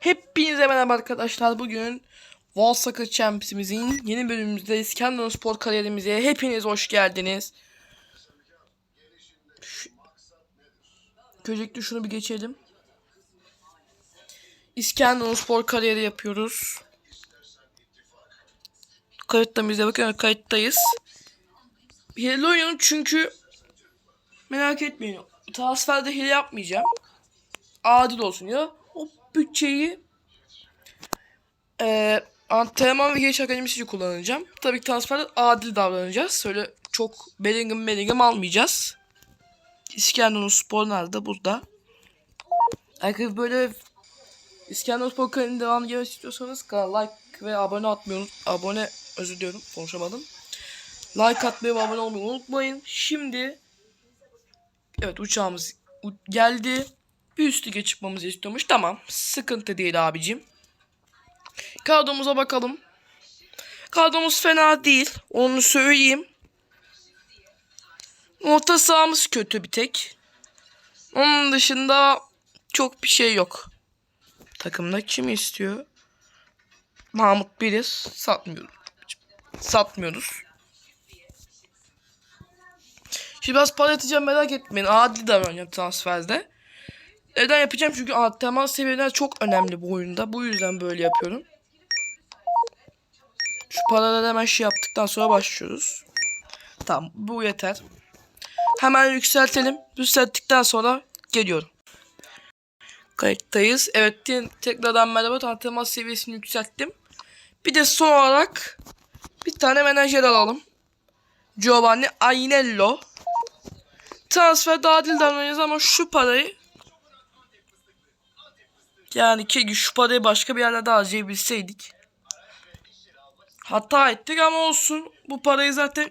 Hepinize merhaba arkadaşlar. Bugün Wall Soccer Champs'imizin yeni bölümümüzde İskenderun Spor kariyerimize hepiniz hoş geldiniz. Şu... Öncelikle şunu bir geçelim. İskenderun Spor kariyeri yapıyoruz. Kayıtta bize bakın kayıttayız. Hile oynuyorum çünkü merak etmeyin. Transferde hile yapmayacağım. Adil olsun ya. Bütçeyi e, antrenman ve gelişim akademisi için kullanacağım. Tabii ki transferde adil davranacağız. Öyle çok Bellingham Bellingham almayacağız. İskenderun Spor nerede? Burada. Arkadaşlar böyle İskenderun Spor kanalının devamı gelmesi istiyorsanız kanala like ve abone atmayı Abone özür diliyorum konuşamadım. Like atmayı ve abone olmayı unutmayın. Şimdi evet uçağımız geldi. Üst lige çıkmamızı istiyormuş. Tamam. Sıkıntı değil abicim. Kadromuza bakalım. Kadromuz fena değil. Onu söyleyeyim. Orta sahamız kötü bir tek. Onun dışında çok bir şey yok. Takımda kim istiyor? Mahmut Biriz. Satmıyoruz. Satmıyoruz. Şimdi biraz para yatacağım merak etmeyin. Adil davranacağım transferde. Neden yapacağım? Çünkü antrenman seviyeler çok önemli bu oyunda. Bu yüzden böyle yapıyorum. Şu paraları hemen şey yaptıktan sonra başlıyoruz. Tamam bu yeter. Hemen yükseltelim. Yükselttikten sonra geliyorum. Kayıttayız. Evet te- tekrardan merhaba. Antrenman seviyesini yükselttim. Bir de son olarak bir tane menajer alalım. Giovanni Ainello. Transfer daha adil davranacağız ama şu parayı yani ki şu parayı başka bir yerlerde harcayabilseydik. Hata ettik ama olsun. Bu parayı zaten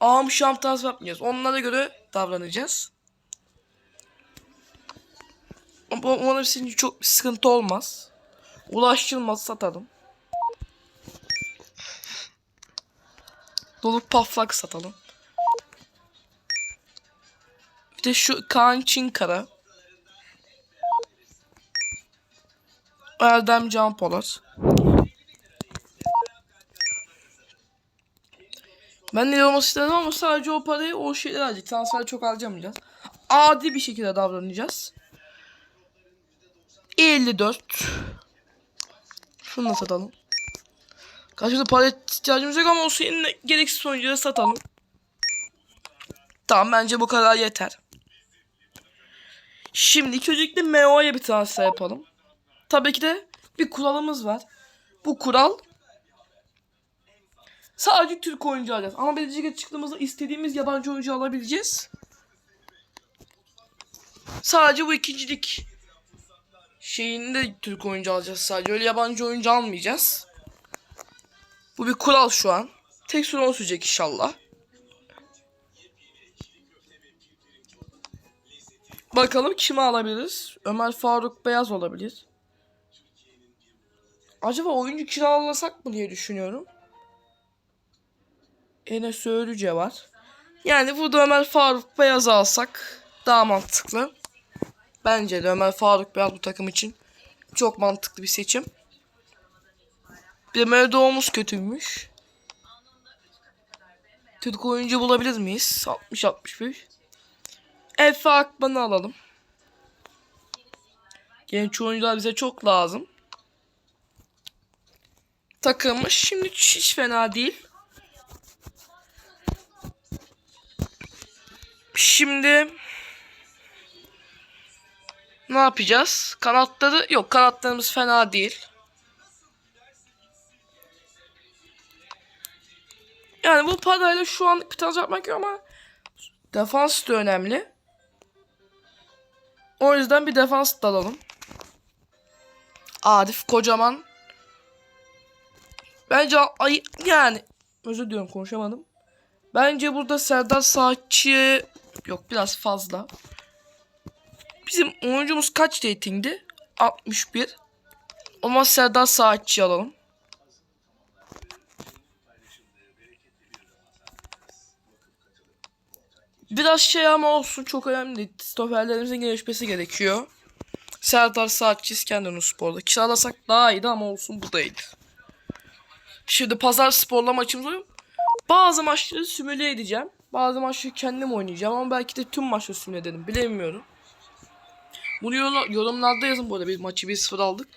ağam şam transfer yapmayacağız. Onlara göre davranacağız. Umarım için çok bir sıkıntı olmaz. Ulaştırılmaz satalım. Dolu paflak satalım. Bir de şu Kaan Çinkara. Erdem Can Polat. Ben ne olması istedim ama sadece o parayı o şeyler alacak. Transfer çok harcamayacağız. Adi bir şekilde davranacağız. 54. Şunu da satalım. Karşıda para ihtiyacımız yok ama olsun yine gereksiz oyuncuları satalım. Tamam bence bu kadar yeter. Şimdi öncelikle MO'ya bir transfer yapalım. Tabii ki de bir kuralımız var. Bu kural sadece Türk oyuncu alacağız. Ama lige çıktığımızda istediğimiz yabancı oyuncu alabileceğiz. Sadece bu ikincilik şeyinde Türk oyuncu alacağız sadece. Öyle yabancı oyuncu almayacağız. Bu bir kural şu an. Tek o sürecek inşallah. Bakalım kimi alabiliriz? Ömer Faruk Beyaz olabilir. Acaba oyuncu kiralasak mı diye düşünüyorum. Enes Öğrüce var. Yani burada Ömer Faruk Beyaz alsak daha mantıklı. Bence de Ömer Faruk Beyaz bu takım için çok mantıklı bir seçim. Bir de Mevdoğumuz kötüymüş. Türk oyuncu bulabilir miyiz? 60-65. Efe Akman'ı alalım. Genç oyuncular bize çok lazım. Takımız şimdi hiç fena değil. Şimdi ne yapacağız? Kanatları yok kanatlarımız fena değil. Yani bu parayla şu an bir tane yapmak yok ama defans da önemli. O yüzden bir defans da alalım. Arif Kocaman. Bence ay yani özür diliyorum konuşamadım. Bence burada Serdar Saatçi yok biraz fazla. Bizim oyuncumuz kaç ratingdi? 61. O zaman Serdar Saatçi alalım. Biraz şey ama olsun çok önemli değil. Stoperlerimizin gelişmesi gerekiyor. Serdar Saatçi İskenderun Spor'da. Kiralasak daha iyiydi ama olsun bu da iyiydi. Şimdi pazar sporla maçımız oluyor. Bazı maçları simüle edeceğim. Bazı maçları kendim oynayacağım ama belki de tüm maçları simüle ederim. Bilemiyorum. Bunu yorum- yorumlarda yazın bu arada bir maçı 1-0 aldık.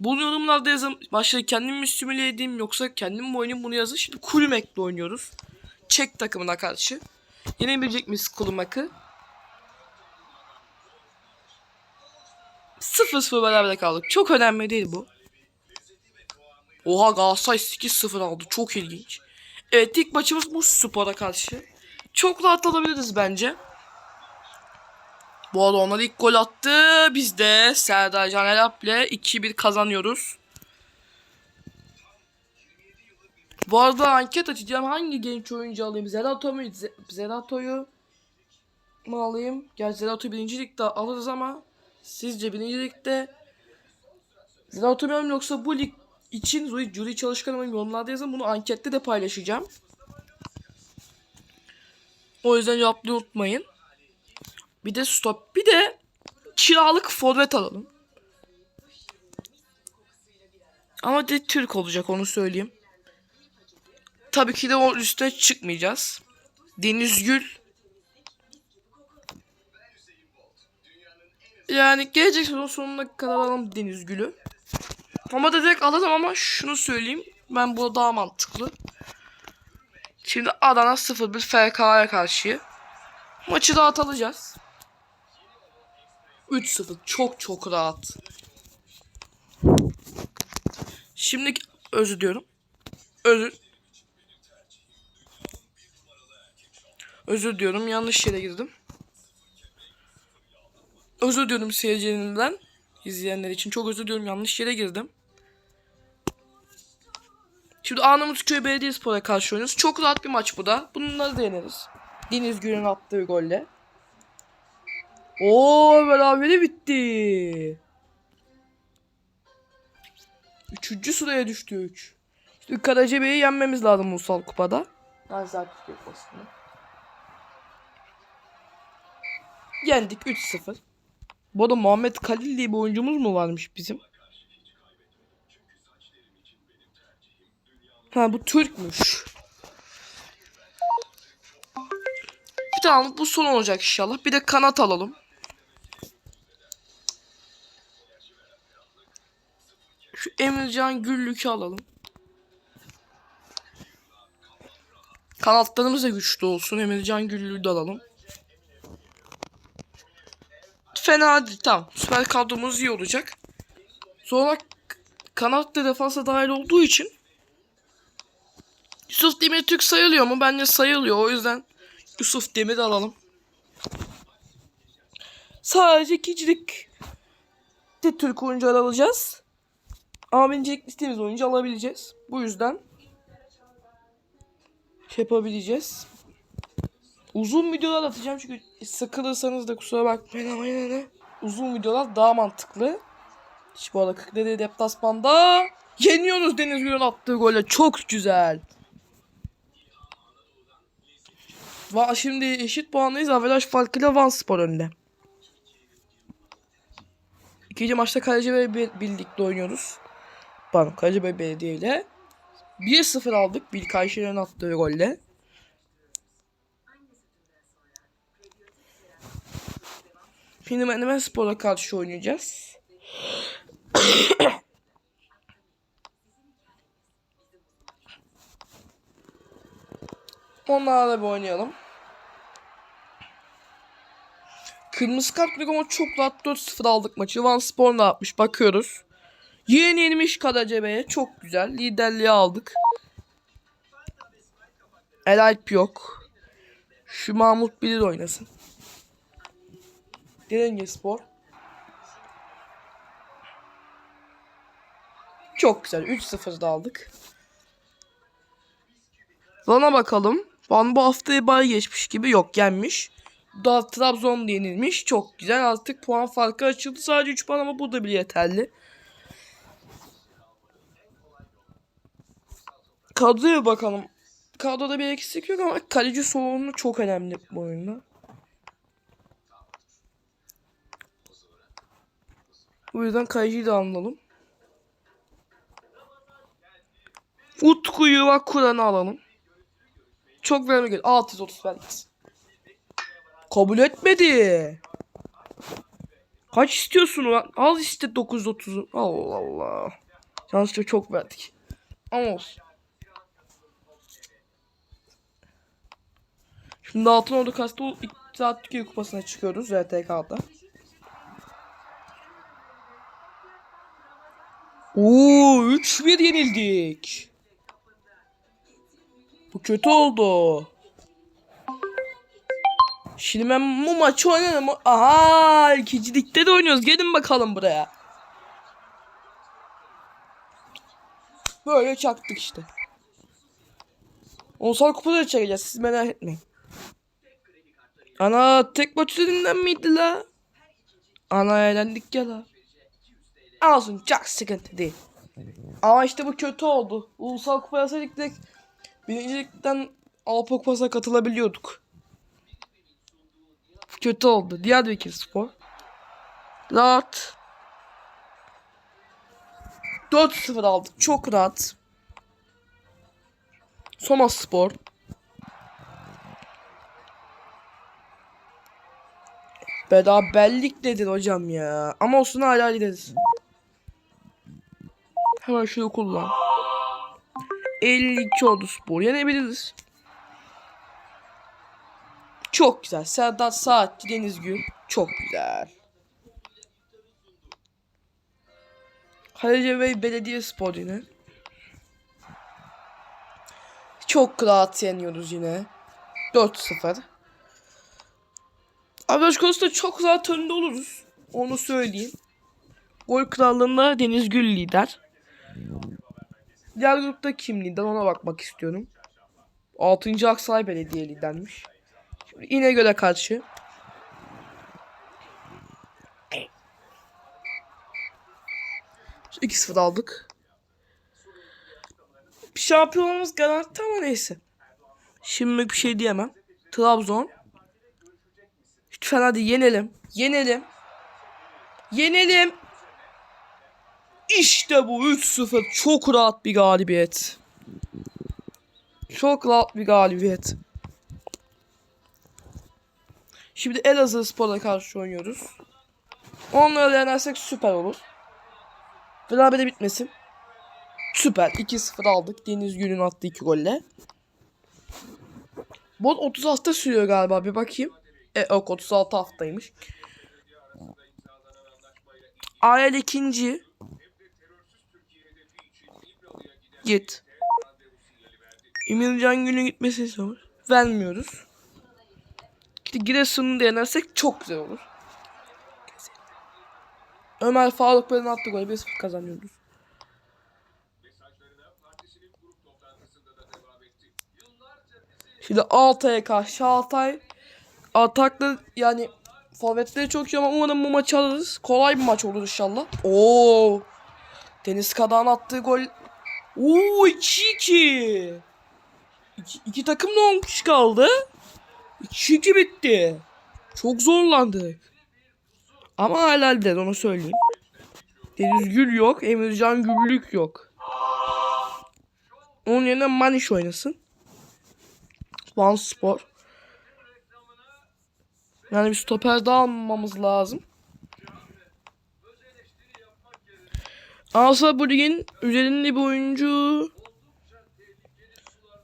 Bunu yorumlarda yazın. Maçları kendim mi simüle edeyim yoksa kendim mi oynayayım bunu yazın. Şimdi Kulümek'le oynuyoruz. Çek takımına karşı. Yenebilecek miyiz Kulümek'i? 0-0 beraber kaldık. Çok önemli değil bu. Oha Galatasaray 8-0 aldı. Çok ilginç. Evet ilk maçımız bu spora karşı. Çok rahat alabiliriz bence. Bu arada onlar ilk gol attı. Biz de Serdar Can Elap'le 2-1 kazanıyoruz. Bu arada anket açacağım. Hangi genç oyuncu alayım? Zerato mu? Zerato'yu mu alayım? Gerçi Zerato birinci ligde alırız ama sizce birinci ligde Zerato mu yoksa bu lig için Jüri Çalışkan mıyım? Yorumlarda yazın. Bunu ankette de paylaşacağım. O yüzden cevaplamayı unutmayın. Bir de stop. Bir de kiralık forvet alalım. Ama de Türk olacak onu söyleyeyim. Tabii ki de o üstüne çıkmayacağız. Deniz Gül. Yani gelecek sezon sonuna kadar alalım Deniz Gül'ü. Ama da direkt alalım ama şunu söyleyeyim. Ben bu daha mantıklı. Şimdi Adana 0-1 FK'ya karşı. Maçı rahat alacağız. 3-0 çok çok rahat. Şimdi özür diyorum. Özür. Özür diyorum yanlış yere girdim. Özür diyorum seyircilerinden. izleyenler için çok özür diliyorum yanlış yere girdim. Şimdi Arnavutköy Belediyespor'a karşı oynuyoruz. Çok rahat bir maç bu da. Bunları da yeneriz. Deniz Gül'ün attığı golle. Oo berabere bitti. Üçüncü sıraya düştü 3. İşte Karacabey'i yenmemiz lazım Ulusal Kupa'da. Ben zaten aslında. Yendik 3-0. Bu arada Muhammed Kalil diye bir oyuncumuz mu varmış bizim? Ha bu Türkmüş. Bir tane bu son olacak inşallah. Bir de kanat alalım. Şu Emircan Güllük'ü alalım. Kanatlarımız da güçlü olsun. Emircan Güllük'ü de alalım. Fena değil. Tamam. Süper kadromuz iyi olacak. Sonra kanat da defansa dahil olduğu için Yusuf Demir Türk sayılıyor mu? Bence sayılıyor. O yüzden Yusuf Demir alalım. Sadece ikincilik de Türk oyuncu alacağız. Ama birincilik istediğimiz oyuncu alabileceğiz. Bu yüzden şey yapabileceğiz. Uzun videolar atacağım çünkü sıkılırsanız da kusura bakmayın ama yine de uzun videolar daha mantıklı. İşte bu arada 40 dedi deplasmanda yeniyoruz Deniz Gül'ün attığı golle. Çok güzel. Va şimdi eşit puandayız. Averaj farkıyla Van Spor önde. İkinci maçta Kaleci Bey birlikte oynuyoruz. Pardon Kaleci Bey Belediye ile. 1-0 aldık Bilkay Şener'in attığı golle. Şimdi Menemen Spor'a karşı oynayacağız. Onlarla bir oynayalım. Kırmızı kart ama çok rahat 4-0 aldık maçı. Van Spor ne yapmış bakıyoruz. Yeni yenilmiş Karacabey'e çok güzel. Liderliği aldık. El Alp yok. Şu Mahmut Bilir oynasın. Direnge Spor. Çok güzel. 3-0'da aldık. Van'a bakalım. Van bu haftaya bay geçmiş gibi yok yenmiş. Daha Trabzon da yenilmiş. Çok güzel. Artık puan farkı açıldı. Sadece 3 puan ama bu da bile yeterli. Kadroya bakalım. Kadroda bir eksik yok ama kaleci sorunu çok önemli bu oyunda. Bu yüzden kayıcıyı da alalım. Utku'yu bak Kur'an'ı alalım. Çok verme gel. 630 vergisi. Kabul etmedi. Kaç istiyorsun ulan? Al işte 930'u. Allah Allah. Yanlışlıkla çok verdik. Ama olsun. Şimdi Altın Ordu kastı 2 saat Türkiye Kupası'na çıkıyoruz RTK'da. Oo 3-1 yenildik. Bu kötü oldu. Şimdi ben bu maçı oynarım. Aha ikinci ligde de oynuyoruz. Gelin bakalım buraya. Böyle çaktık işte. Ulusal kupada çekeceğiz. Siz merak etmeyin. Ana tek maç üzerinden miydi la? Ana eğlendik ya la. Olsun çok sıkıntı değil. Ama işte bu kötü oldu. Ulusal kupaya direkt birincilikten Avrupa Kupası'na katılabiliyorduk. Kötü oldu. Diğer bir spor. Rahat. 4-0 aldık. Çok rahat. Soma Spor. Beraberlik nedir hocam ya? Ama olsun hala gideriz. Hemen şunu kullan. 52 oldu spor. Yenebiliriz. Çok güzel. Serdar Saatçi Denizgül. Çok güzel. Kaleci Bey Belediye Spor yine. Çok rahat yeniyoruz yine. 4-0. Averaj konusunda çok rahat önde oluruz. Onu söyleyeyim. Gol krallığında Deniz Gül lider. Diğer grupta kim lider ona bakmak istiyorum. 6. Aksaray Belediye lidermiş. Şimdi İnegöl'e karşı. Şimdi 2-0 aldık. Şampiyonumuz garanti ama neyse. Şimdi bir şey diyemem. Trabzon. Lütfen hadi yenelim. Yenelim. Yenelim. İşte bu 3-0 çok rahat bir galibiyet. Çok rahat bir galibiyet. Şimdi Elazığ Spor'a karşı oynuyoruz. Onları yenersek süper olur. Berabere bitmesin. Süper. 2-0 aldık. Deniz Gül'ün attığı 2 golle. Bot 30 hafta sürüyor galiba. Bir bakayım. E yok 36 haftaymış. AL ikinci. Git. Emircan Gül'ün gitmesi istiyormuş. Vermiyoruz. İşte Giresun'u da yenersek çok güzel olur. Ömer Faruk Bey'in attığı golü 1-0 kazanıyoruz. Şimdi Altay'a karşı Altay ataklı yani forvetleri çok iyi ama umarım bu maçı alırız. Kolay bir maç olur inşallah. Oo! Deniz Kadan attığı gol. Oo 2-2. İki, iki takım da 10 kişi kaldı. 2-2 bitti. Çok zorlandık. Ama hala der onu söyleyeyim. Deniz Gül yok. Emircan Güllük yok. Onun yerine Maniş oynasın. Van Spor. Yani bir stoper daha almamız lazım. Alsa bu ligin üzerinde bir oyuncu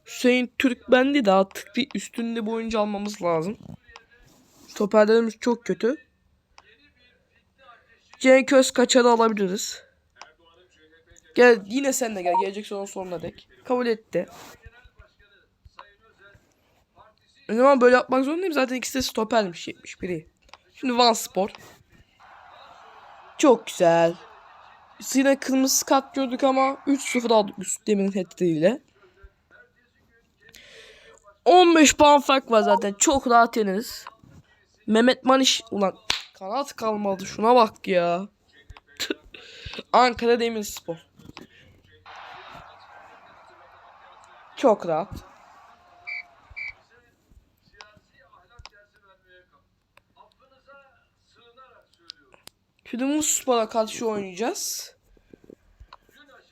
Hüseyin Türk bendi de artık bir üstünde bir oyuncu almamız lazım. Stoperlerimiz çok kötü. Cenk Özkaçar'ı alabiliriz. Gel yine sen de gel. Gelecek sonra sonuna dek. Kabul etti. O zaman böyle yapmak zorundayım. Zaten ikisi de stopermiş 71'i. Şimdi Van Spor. Çok güzel. Yine kırmızı kart gördük ama 3-0 aldık üst demin headleriyle. 15 puan fark var zaten. Çok rahat yeneriz. Mehmet Maniş ulan kanat kalmadı. Şuna bak ya. Ankara Demirspor. Çok rahat. Şimdi Muspor'a karşı oynayacağız.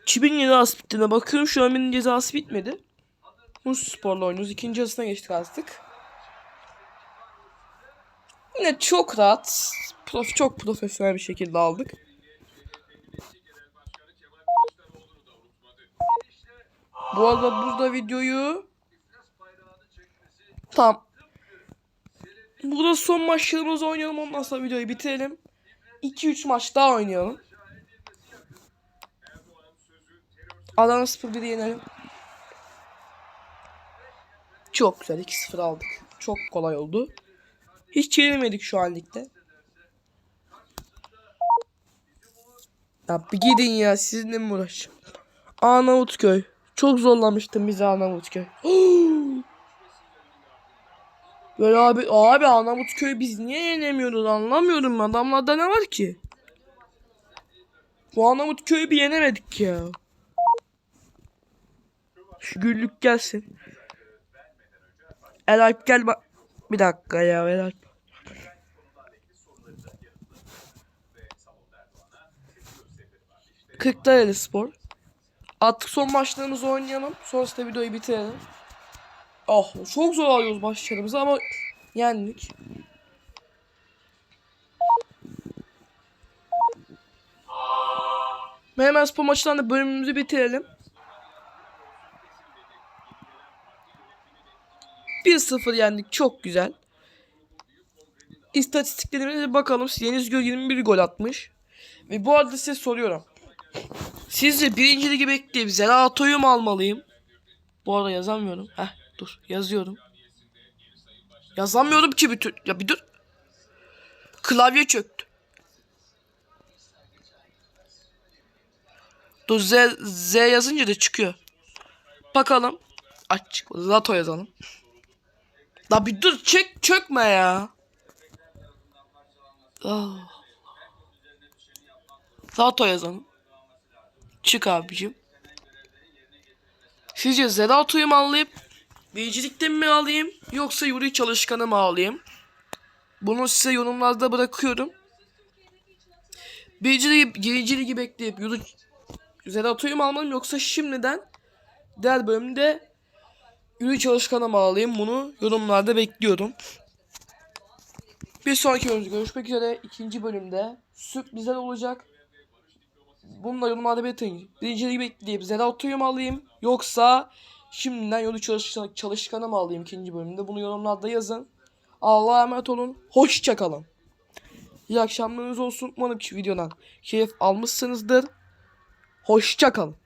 Çibin cezası bittiğine bakıyorum. Şu an benim cezası bitmedi. Muspor'la oynuyoruz. İkinci yarısına geçtik artık. Yine çok rahat. Prof, çok profesyonel bir şekilde aldık. Bu arada burada videoyu Tamam. Burada son maçlarımızı oynayalım. Ondan sonra videoyu bitirelim. 2-3 maç daha oynayalım. Adana 0-1'i yenelim. Çok güzel. 2-0 aldık. Çok kolay oldu. Hiç yenilmedik şu an ligde. Ya bir gidin ya. Sizinle mi uğraşacağım? Arnavutköy. Çok zorlamıştım bizi Arnavutköy. Böyle abi abi Arnavutköy biz niye yenemiyoruz anlamıyorum adamlarda ne var ki? Bu Arnavutköy'ü bir yenemedik ya. Şu güllük gelsin. Elalp gel bak. Bir dakika ya Elalp. Kırklareli Spor. Artık son maçlarımızı oynayalım. Sonrasında videoyu bitirelim. Oh çok zor alıyoruz maçlarımızı ama yendik. Ve hemen spor maçlarında bölümümüzü bitirelim. 1-0 yendik. Çok güzel. İstatistiklerimize bakalım. Deniz Göl 21 gol atmış. Ve bu arada size soruyorum. Sizce birinci ligi bekleyip Zerato'yu mu almalıyım? Bu arada yazamıyorum. Heh dur yazıyorum. Yazamıyorum ki bütün. Ya bir dur. Klavye çöktü. Dur Z, Z yazınca da çıkıyor. Bakalım. Aç çıkmadı. Zato yazalım. La bir dur çek çökme ya. Ah. Zato yazalım. Çık abicim. Sizce Zerato'yu mu alayım? Birincilikten mi alayım? Yoksa Yuri Çalışkan'ı mı alayım? Bunu size yorumlarda bırakıyorum. Birinci ligi, birinci ligi bekleyip Yuri Zerato'yu mu almalıyım yoksa şimdiden diğer bölümde Yuri Çalışkan'a mı alayım? Bunu yorumlarda bekliyorum. Bir sonraki bölümde görüşmek üzere. ikinci bölümde sürprizler olacak. Bunu da yorumlarda belirtin. Birinci ligi bekleyip Zerato'yu mu alayım? Yoksa şimdiden yolu çalışkan, çalışkanı mı alayım ikinci bölümde? Bunu yorumlarda yazın. Allah'a emanet olun. Hoşçakalın. İyi akşamlarınız olsun. Umarım ki videodan keyif almışsınızdır. Hoşçakalın.